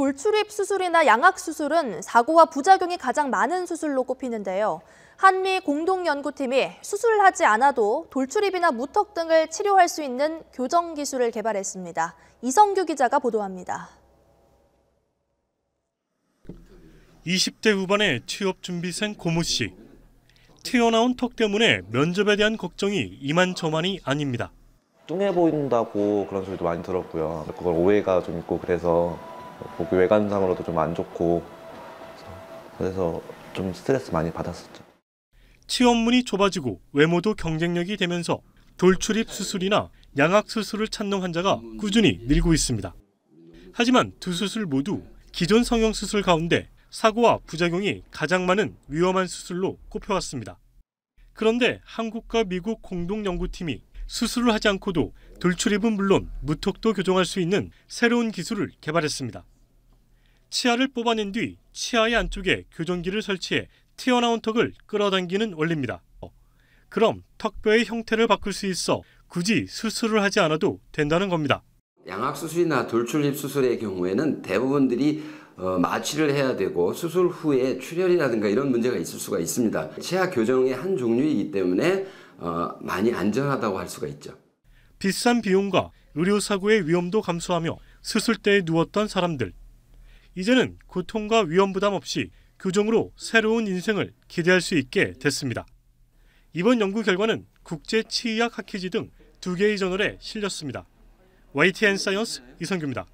돌출입 수술이나 양악 수술은 사고와 부작용이 가장 많은 수술로 꼽히는데요. 한미 공동연구팀이 수술을 하지 않아도 돌출입이나 무턱 등을 치료할 수 있는 교정 기술을 개발했습니다. 이성규 기자가 보도합니다. 20대 후반의 취업 준비생 고모 씨. 튀어나온 턱 때문에 면접에 대한 걱정이 이만저만이 아닙니다. 뚱해 보인다고 그런 소리도 많이 들었고요. 그걸 오해가 좀 있고 그래서 보기 외관상으로도 좀 안 좋고 그래서 좀 스트레스 많이 받았었죠. 취업문이 좁아지고 외모도 경쟁력이 되면서 돌출입 수술이나 양악 수술을 찾는 환자가 꾸준히 늘고 있습니다. 하지만 두 수술 모두 기존 성형 수술 가운데 사고와 부작용이 가장 많은 위험한 수술로 꼽혀왔습니다. 그런데 한국과 미국 공동 연구팀이 수술을 하지 않고도 돌출입은 물론 무턱도 교정할 수 있는 새로운 기술을 개발했습니다. 치아를 뽑아낸 뒤 치아의 안쪽에 교정기를 설치해 튀어나온 턱을 끌어당기는 원리입니다. 그럼 턱뼈의 형태를 바꿀 수 있어 굳이 수술을 하지 않아도 된다는 겁니다. 양악 수술이나 돌출입 수술의 경우에는 대부분들이 어, 마취를 해야 되고 수술 후에 출혈이라든가 이런 문제가 있을 수가 있습니다. 치아 교정의 한 종류이기 때문에 어, 많이 안전하다고 할 수가 있죠. 비싼 비용과 의료 사고의 위험도 감수하며 수술대에 누웠던 사람들. 이제는 고통과 위험 부담 없이 교정으로 새로운 인생을 기대할 수 있게 됐습니다. 이번 연구 결과는 국제 치의학 학회지 등 두 개의 저널에 실렸습니다. YTN 사이언스 이성규입니다.